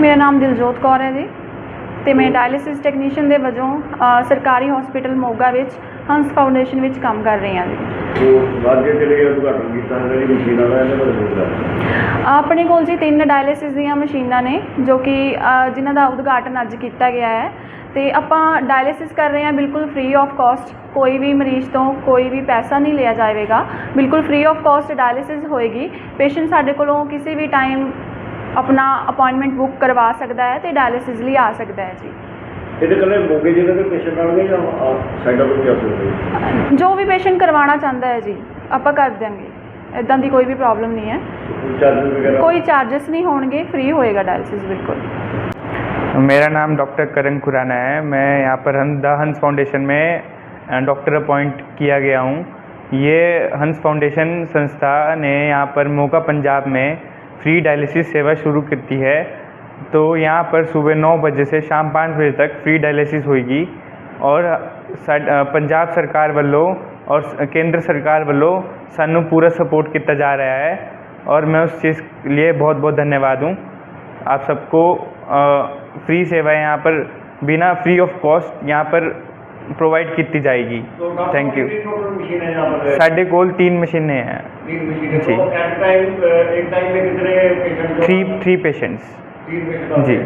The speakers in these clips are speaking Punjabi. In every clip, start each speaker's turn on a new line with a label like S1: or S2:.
S1: ਮੇਰਾ ਨਾਮ ਦਿਲਜੋਤ ਕੌਰ ਹੈ ਜੀ ਤੇ ਮੈਂ ਡਾਇਲਿਸਿਸ ਟੈਕਨੀਸ਼ੀਅਨ ਦੇ ਵਜੋਂ ਅ, ਸਰਕਾਰੀ ਹਸਪੀਟਲ ਮੋਗਾ ਵਿੱਚ ਹੰਸ ਫਾਊਂਡੇਸ਼ਨ ਵਿੱਚ ਕੰਮ ਕਰ ਰਹੀ ਹਾਂ ਜੀ।
S2: ਉਹ ਵਾਜੇ ਦੇ ਲਈ ਉਦਘਾਟਨ ਕੀਤਾ ਹੈ ਜਿਹੜੀ ਮਸ਼ੀਨਾਂ ਦਾ ਇਹਦੇ ਬਾਰੇ ਦੱਸਦਾ
S1: ਆਪਣੇ ਕੋਲ ਜੀ ਤਿੰਨ ਡਾਇਲਿਸਿਸ ਦੀਆਂ ਮਸ਼ੀਨਾਂ ਨੇ ਜੋ ਕਿ ਅ, ਜਿਨ੍ਹਾਂ ਦਾ ਉਦਘਾਟਨ ਅੱਜ ਕੀਤਾ ਗਿਆ ਹੈ। ਤੇ ਆਪਾਂ ਡਾਇਲਿਸਿਸ ਕਰ ਰਹੇ ਹਾਂ ਬਿਲਕੁਲ ਫ੍ਰੀ ਆਫ ਕਾਸਟ ਕੋਈ ਵੀ ਮਰੀਜ਼ ਤੋਂ ਕੋਈ ਵੀ ਪੈਸਾ ਨਹੀਂ ਲਿਆ ਜਾਵੇਗਾ। ਬਿਲਕੁਲ ਫ੍ਰੀ ਆਫ ਕਾਸਟ ਡਾਇਲਿਸਿਸ ਹੋਏਗੀ। ਪੇਸ਼ੈਂਟ ਸਾਡੇ ਕੋਲੋਂ ਕਿਸੇ ਵੀ ਟਾਈਮ ਆਪਣਾ ਅਪਾਇੰਟਮੈਂਟ ਬੁੱਕ ਕਰਵਾ ਸਕਦਾ ਹੈ ਤੇ ਡਾਇਲਿਸਿਸ ਲਈ ਆ ਸਕਦਾ ਹੈ ਜੀ।
S2: ਇਹਦੇ ਕੱਲੇ ਮੋਗੇ ਜ਼ਿਲ੍ਹੇ ਦੇ ਪੇਸ਼ੈਂਟ ਆਉਣਗੇ ਜਾਂ ਸਾਈਡਾਂ ਤੋਂ ਵੀ ਆ ਸਕਦੇ
S1: ਜੋ ਵੀ ਪੇਸ਼ੈਂਟ ਕਰਵਾਉਣਾ ਚਾਹੁੰਦਾ ਹੈ ਜੀ ਆਪਾਂ ਕਰ ਦਿਆਂਗੇ। ਇਦਾਂ ਦੀ ਕੋਈ ਵੀ ਪ੍ਰੋਬਲਮ ਨਹੀਂ ਹੈ।
S2: ਚਾਰਜ ਵਗੈਰਾ?
S1: ਕੋਈ ਚਾਰजेस ਨਹੀਂ ਹੋਣਗੇ ਫ੍ਰੀ ਹੋਏਗਾ ਡਾਇਲਿਸਿਸ ਬਿਲकुल
S3: मेरा नाम डॉक्टर करण खुराना है मैं यहाँ पर हंस द हंस फाउंडेशन में अ, डॉक्टर अपॉइंट किया गया हूँ ये हंस फाउंडेशन संस्था ने यहाँ पर मोगा पंजाब में फ्री डायलिसिस सेवा शुरू करती है। तो यहाँ पर सुबह नौ बजे से शाम पाँच बजे तक फ्री डायलिसिस होएगी। और पंजाब सरकार वालों और केंद्र सरकार वालों सानू पूरा सपोर्ट किया जा रहा है। और मैं उस चीज़ के लिए बहुत बहुत धन्यवाद हूँ। आप सबको फ्री सेवाएँ यहाँ पर बिना फ्री ऑफ़ कॉस्ट यहाँ पर प्रोवाइड की जाएगी। थैंक यू साढ़े कोल तीन मशीनें हैं। जी। थ्री थ्री पेशेंट्स
S2: तीन पेशेंट
S3: जी।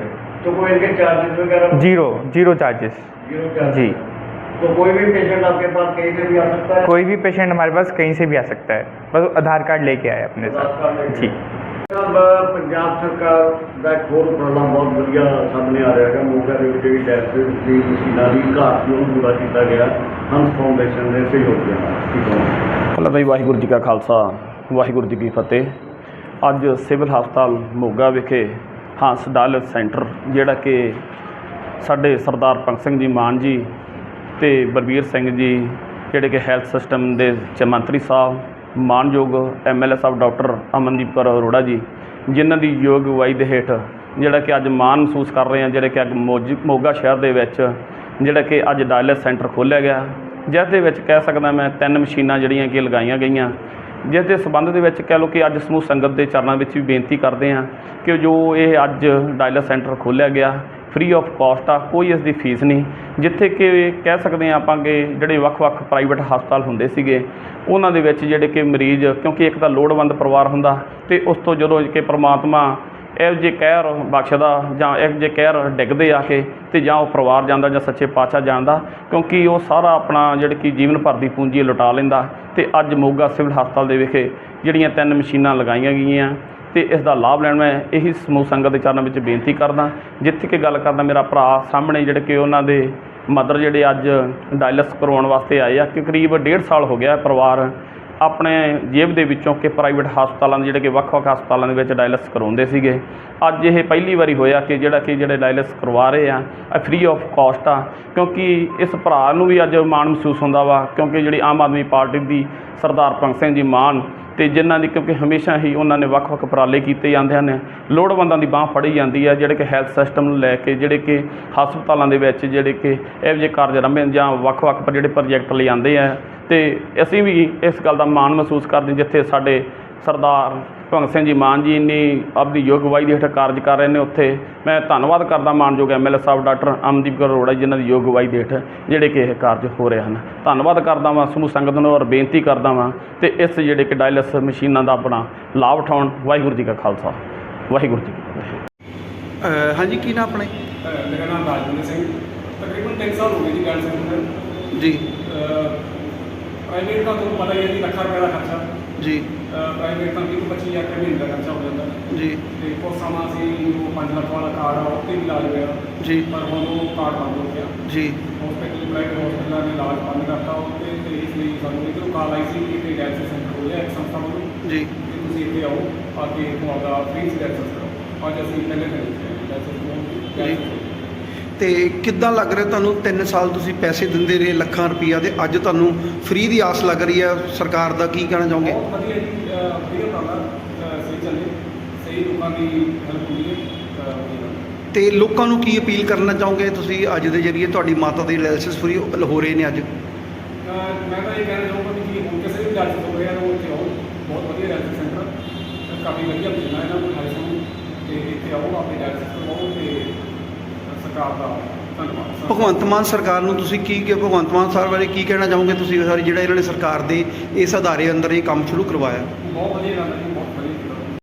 S2: तो कोई इनके चार्जेस वगैरह
S3: zero zero charges
S2: zero charges
S3: जी
S2: तो कोई भी पेशेंट आपके पास कहीं से भी आ सकता है
S3: कोई भी पेशेंट हमारे पास कहीं से भी आ सकता है बस आधार कार्ड लेके आए अपने
S2: आधार कार्ड
S3: साथ
S2: लेके
S3: जी
S2: ਜਨਾਬ ਪੰਜਾਬ ਸਰਕਾਰ ਦਾ ਇੱਕ ਹੋਰ ਉਪਰਾਲਾ ਬਹੁਤ ਵਧੀਆ ਸਾਹਮਣੇ ਆ ਰਿਹਾ ਹੈ ਮੋਗਾ ਦੇ ਵਿੱਚ ਜਿਹੜੀ ਡਾਇਲਿਸਿਸ ਦੀ ਮਸ਼ੀਨਾਂ ਦੀ ਘਾਟ ਨੂੰ ਪੂਰਾ ਕੀਤਾ ਗਿਆ ਹੰਸ ਫਾਊਂਡੇਸ਼ਨ ਦੇ ਸਹਿਯੋਗ ਦੇ ਨਾਲ ਠੀਕ ਹੈ
S4: ਪਹਿਲਾਂ ਤਾਂ ਜੀ ਵਾਹਿਗੁਰੂ ਜੀ ਕਾ ਖਾਲਸਾ ਵਾਹਿਗੁਰੂ ਜੀ ਕੀ ਫਤਿਹ ਅੱਜ ਸਿਵਲ ਹਸਪਤਾਲ ਮੋਗਾ ਵਿਖੇ ਹਾਂਸ ਡਾਇਲ ਸੈਂਟਰ, ਜਿਹੜਾ ਕਿ ਸਾਡੇ ਸਰਦਾਰ ਪੰਗ ਸਿੰਘ ਜੀ ਮਾਨ ਜੀ ਤੇ ਬਲਬੀਰ ਸਿੰਘ ਜੀ, ਜਿਹੜੇ ਕਿ ਹੈਲਥ ਸਿਸਟਮ ਦੇ ਚ ਮੰਤਰੀ ਸਾਹਿਬ, ਮਾਨਯੋਗ ਐਮਐਲਏ ਸਾਹਿਬ ਡਾਕਟਰ ਅਮਨਦੀਪ ਕੌਰ ਅਰੋੜਾ ਜੀ, ਜਿਨ੍ਹਾਂ ਦੀ ਯੋਗ ਅਗਵਾਈ ਦੇ ਹੇਠ ਜਿਹੜਾ ਕਿ ਅੱਜ ਮਾਣ ਮਹਿਸੂਸ ਕਰ ਰਹੇ ਹਾਂ, ਜਿਹੜੇ ਕਿ ਅੱਜ ਮੋਜ- ਮੋਗਾ ਸ਼ਹਿਰ ਦੇ ਵਿੱਚ ਜਿਹੜਾ ਕਿ ਅੱਜ ਡਾਇਲਿਸ ਸੈਂਟਰ ਖੋਲ੍ਹਿਆ ਗਿਆ। ਜਿਸ ਦੇ ਵਿੱਚ ਕਹਿ ਸਕਦਾ ਮੈਂ ਤਿੰਨ ਮਸ਼ੀਨਾਂ ਜਿਹੜੀਆਂ ਕਿ ਲਗਾਈਆਂ ਗਈਆਂ ਜਿਸ ਦੇ ਸੰਬੰਧ ਦੇ ਵਿੱਚ ਕਹਿ ਲਓ ਕਿ ਅੱਜ ਸਮੂਹ ਸੰਗਤ ਦੇ ਚਰਨਾਂ ਵਿੱਚ ਵੀ ਬੇਨਤੀ ਕਰਦੇ ਹਾਂ ਕਿ ਜੋ ਇਹ ਅੱਜ ਡਾਇਲਸ ਸੈਂਟਰ ਖੋਲ੍ਹਿਆ ਗਿਆ ਫ੍ਰੀ ਆਫ ਕਾਸਟ ਆ, ਕੋਈ ਇਸ ਦੀ ਫੀਸ ਨਹੀਂ। ਜਿੱਥੇ ਕਿ ਕਹਿ ਸਕਦੇ ਹਾਂ ਆਪਾਂ ਕਿ ਜਿਹੜੇ ਵੱਖ-ਵੱਖ ਪ੍ਰਾਈਵੇਟ ਹਸਪਤਾਲ ਹੁੰਦੇ ਸੀਗੇ, ਉਹਨਾਂ ਦੇ ਵਿੱਚ ਜਿਹੜੇ ਕਿ ਮਰੀਜ਼, ਕਿਉਂਕਿ ਇੱਕ ਤਾਂ ਲੋੜਵੰਦ ਪਰਿਵਾਰ ਹੁੰਦਾ ਤੇ ਉਸ ਤੋਂ ਜਦੋਂ ਕਿ ਪ੍ਰਮਾਤਮਾ ਇਹੋ ਜਿਹੇ ਕਹਿਰ ਬਖਸ਼ਦਾ ਜਾਂ ਇਹੋ ਜਿਹੇ ਕਹਿਰ ਡਿੱਗਦੇ ਆ ਕੇ ਤੇ ਜਾਂ ਉਹ ਪਰਿਵਾਰ ਜਾਂਦਾ ਜਾਂ ਸੱਚੇ ਪਾਤਸ਼ਾਹ ਜਾਣਦਾ ਕਿਉਂਕਿ ਉਹ ਸਾਰਾ ਆਪਣਾ ਜਿਹੜੀ ਕਿ ਜੀਵਨ ਭਰ ਦੀ ਪੂੰਜੀ ਲੁਟਾ ਲੈਂਦਾ ਤੇ ਅੱਜ ਮੋਗਾ ਸਿਵਲ ਹਸਪਤਾਲ ਦੇ ਵਿਖੇ ਜਿਹੜੀਆਂ ਤਿੰਨ ਮਸ਼ੀਨਾਂ ਲਗਾਈਆਂ ਗਈਆਂ ਤੇ ਇਸ ਦਾ ਲਾਭ ਲੈਣ ਮੈਂ ਇਹੀ ਸਮੂਹ ਸੰਗਤ ਦੇ ਚਰਨਾਂ ਵਿੱਚ ਬੇਨਤੀ ਕਰਦਾ, ਜਿੱਥੇ ਕਿ ਗੱਲ ਕਰਦਾ ਮੇਰਾ ਭਰਾ ਸਾਹਮਣੇ ਜਿਹੜੇ ਕਿ ਉਹਨਾਂ ਦੇ ਮਦਰ ਜਿਹੜੇ ਅੱਜ ਡਾਇਲਸ ਕਰਵਾਉਣ ਵਾਸਤੇ ਆਏ ਆ, ਕਿ ਕਰੀਬ ਡੇਢ ਸਾਲ ਹੋ ਗਿਆ ਪਰਿਵਾਰ ਆਪਣੇ ਜੇਬ ਦੇ ਵਿੱਚੋਂ ਕਿ ਪ੍ਰਾਈਵੇਟ ਹਸਪਤਾਲਾਂ ਦੇ ਜਿਹੜੇ ਕਿ ਵੱਖ-ਵੱਖ ਹਸਪਤਾਲਾਂ ਦੇ ਵਿੱਚ ਡਾਇਲਸ ਕਰਵਾਉਂਦੇ ਸੀਗੇ। ਅੱਜ ਇਹ ਪਹਿਲੀ ਵਾਰੀ ਹੋਇਆ ਕਿ ਜਿਹੜਾ ਕਿ ਜਿਹੜੇ ਡਾਇਲਸ ਕਰਵਾ ਰਹੇ ਆ, ਇਹ ਫ੍ਰੀ ਆਫ ਕਾਸਟ ਆ। ਕਿਉਂਕਿ ਇਸ ਭਰਾ ਨੂੰ ਵੀ ਅੱਜ ਮਾਣ ਮਹਿਸੂਸ ਹੁੰਦਾ ਵਾ, ਕਿਉਂਕਿ ਜਿਹੜੀ ਆਮ ਆਦਮੀ ਪਾਰਟੀ ਦੀ ਸਰਦਾਰ ਭਗਤ ਸਿੰਘ ਜੀ ਮਾਨ ਤੇ ਜਿਨ੍ਹਾਂ ਦੀ ਕਿਉਂਕਿ ਹਮੇਸ਼ਾ ਹੀ ਉਹਨਾਂ ਨੇ ਵੱਖ-ਵੱਖ ਉਪਰਾਲੇ ਕੀਤੇ ਜਾਂਦੇ ਹਨ, ਲੋੜਵੰਦਾਂ ਦੀ ਬਾਹ ਫੜੀ ਜਾਂਦੀ ਹੈ ਜਿਹੜੇ ਕਿ ਹੈਲਥ ਸਿਸਟਮ ਨੂੰ ਲੈ ਕੇ, ਜਿਹੜੇ ਕਿ ਹਸਪਤਾਲਾਂ ਦੇ ਵਿੱਚ ਜਿਹੜੇ ਕਿ ਇਹੋ ਜਿਹੇ ਕਾਰਜ ਰੰਭੇ ਜਾਂ ਵੱਖ-ਵੱਖ ਜਿਹੜੇ ਪ੍ਰੋਜੈਕਟ ਲਿਆਂਦੇ ਆ। ਤੇ ਅਸੀਂ ਵੀ ਇਸ ਗੱਲ ਦਾ ਮਾਣ ਮਹਿਸੂਸ ਕਰਦੇ ਜਿੱਥੇ ਸਾਡੇ ਸਰਦਾਰ ਭਗਤ ਸਿੰਘ ਜੀ ਮਾਨ ਜੀ ਇੰਨੀ ਆਪਦੀ ਯੋਗ ਅਗਵਾਈ ਦੇ ਹੇਠ ਕਾਰਜ ਕਰ ਰਹੇ ਨੇ ਉੱਥੇ। ਮੈਂ ਧੰਨਵਾਦ ਕਰਦਾ ਮਾਨਯੋਗ ਐਮਐਲਏ ਸਾਹਿਬ ਡਾਕਟਰ ਅਮਨਦੀਪ ਕੌਰ ਅਰੋੜਾ ਜੀ ਜਿਨ੍ਹਾਂ ਦੀ ਯੋਗ ਅਗਵਾਈ ਦੇ ਹੇਠ ਜਿਹੜੇ ਕਿ ਇਹ ਕਾਰਜ ਹੋ ਰਹੇ ਹਨ। ਧੰਨਵਾਦ ਕਰਦਾ ਵਾਂ ਸਮੂਹ ਸੰਗਤ ਨੂੰ ਔਰ ਬੇਨਤੀ ਕਰਦਾ ਵਾਂ ਤੇ ਇਸ ਜਿਹੜੇ ਕਿ ਡਾਇਲਸ ਮਸ਼ੀਨਾਂ ਦਾ ਆਪਣਾ ਲਾਭ ਉਠਾਉਣ। ਵਾਹਿਗੁਰੂ ਜੀ ਕਾ ਖਾਲਸਾ। ਵਾਹਿਗੁਰੂ ਜੀ ਕੀ ਫਤਿਹ।
S5: ਅਹ ਹਾਂਜੀ ਕੀ ਨਾਮ ਆਪਣਾ
S6: ਮੇਰਾ ਨਾਮ ਰਾਜਵਿੰਦਰ ਸਿੰਘ। ਤਕਰੀਬਨ 3 ਸਾਲ ਹੋ ਗਏ ਜੀ ਗੱਲ ਸੈਂਟਰ
S5: ਜੀ।
S6: ਪ੍ਰਾਈਵੇਟ ਦਾ ਤੁਹਾਨੂੰ ਪਤਾ ਹੀ ਹੈ ਜੀ ਲੱਖਾਂ ਰੁਪਏ ਦਾ ਖਰਚਾ।
S5: ਜੀ।
S6: ਪ੍ਰਾਈਵੇਟ ਤਾਂ 20 25 ਹਜ਼ਾਰ ਰੁਪਏ ਮਹੀਨੇ ਦਾ ਖਰਚਾ ਹੋ ਜਾਂਦਾ।
S5: ਜੀ।
S6: ਤੇ ਕੁਝ ਸਮਾਂ ਸੀ ਉਹ 5 ਲੱਖ ਵਾਲਾ ਕਾਰਡ ਆ ਉਹ ਤੇ ਵੀ ਇਲਾਜ ਹੋਇਆ।
S5: ਜੀ।
S6: ਪਰ ਹੁਣ ਉਹ ਕਾਰਡ ਬੰਦ ਹੋ ਗਿਆ।
S5: ਜੀ।
S6: ਹਸਪੀਟਲ ਪ੍ਰਾਈਵੇਟ ਹਸਪੀਟਲਾਂ ਨੇ ਇਲਾਜ ਬੰਦ ਕਰਤਾ ਉਹ ਤੇ ਤੇ ਇਸ ਲਈ ਸਾਨੂੰ ਇੱਧਰੋਂ ਕਾਲ ਆਈ ਸੀ ਕਿ ਇਹ ਡਾਇਲਸਿਸ ਸੈਂਟਰ ਹੋ ਗਿਆ ਇੱਕ ਸੰਸਥਾ ਵੱਲੋਂ।
S5: ਜੀ।
S6: ਕਿ ਤੁਸੀਂ ਇੱਥੇ ਆਓ ਆ ਕੇ ਤੁਹਾਡਾ ਫ੍ਰੀ ਡਾਇਲਸਿਸ ਕਰੋ। ਅੱਜ ਅਸੀਂ ਪਹਿਲੇ ਦਿਨ ਡਾਇਲਸਿਸ
S5: ਜੀ। ਤੇ ਕਿੱਦਾਂ ਲੱਗ ਰਿਹਾ ਤੁਹਾਨੂੰ? 3 ਸਾਲ ਤੁਸੀਂ ਪੈਸੇ ਦਿੰਦੇ ਰਹੇ ਲੱਖਾਂ ਰੁਪਈਆ ਦੇ ਅੱਜ ਤੁਹਾਨੂੰ ਫ੍ਰੀ ਦੀ ਆਸ ਲੱਗ ਰਹੀ ਹੈ। ਸਰਕਾਰ ਦਾ ਕੀ ਕਹਿਣਾ ਚਾਹੋਗੇ?
S6: ਬਹੁਤ ਵਧੀਆ ਜੀ ਵਧੀਆ ਅਹ ਸਹੀ ਚੱਲੇ ਸਹੀ ਲੋਕਾਂ ਦੀ ਹੈਲਪ ਹੁੰਦੀ ਹੈ। ਤਾਂ ਵਧੀਆ।
S5: ਤੇ ਲੋਕਾਂ ਨੂੰ ਕੀ ਅਪੀਲ ਕਰਨਾ ਚਾਹੋਗੇ ਤੁਸੀਂ? ਅੱਜ ਦੇ ਜਰੀਏ ਤੁਹਾਡੀ ਮਾਤਾ ਦੀ ਡਾਇਲਿਸਿਸ ਫ੍ਰੀ ਹੋ ਰਹੇ ਨੇ ਅੱਜ।
S6: ਅਹ ਮੈਂ ਤਾਂ ਇਹ ਕਹਿਣਾ ਚਾਹੂੰਗਾ ਕਿ ਜੀ ਹੁਣ ਕਿਸੇ ਵੀ ਡਾਕਟਰ ਹੋ ਰਿਹਾ ਉਹ ਇੱਥੇ ਆਓ। ਬਹੁਤ ਵਧੀਆ ਡਾਕਟਰ ਸੈਂਟਰ ਕਾਫੀ ਵਧੀਆ ਮਸ਼ੀਨਾਂ ਇਹਨਾਂ ਕੋਲ ਹਾਈ ਸਮੂਹ ਤੇ ਇੱਥੇ ਆਓ ਆਪਣੀ ਡਾਇਲਿਸਿਸ ਕਰਵਾਓ ਤੇ ਸਰਕਾਰ ਦਾ ਧੰਨਵਾਦ।
S5: ਭਗਵੰਤ ਮਾਨ ਸਰਕਾਰ ਨੂੰ ਤੁਸੀਂ ਕੀ ਕਿ ਭਗਵੰਤ ਮਾਨ ਸਾਹਿਬ ਬਾਰੇ ਕੀ ਕਹਿਣਾ ਚਾਹੋਗੇ? ਤੁਸੀਂ ਸਰ ਜਿਹੜਾ ਇਹਨਾਂ ਨੇ ਸਰਕਾਰ ਦੇ ਇਸ ਅਦਾਰੇ ਅੰਦਰ ਇਹ ਕੰਮ ਸ਼ੁਰੂ ਕਰਵਾਇਆ।
S6: ਬਹੁਤ ਵਧੀਆ ਗੱਲ ਹੈ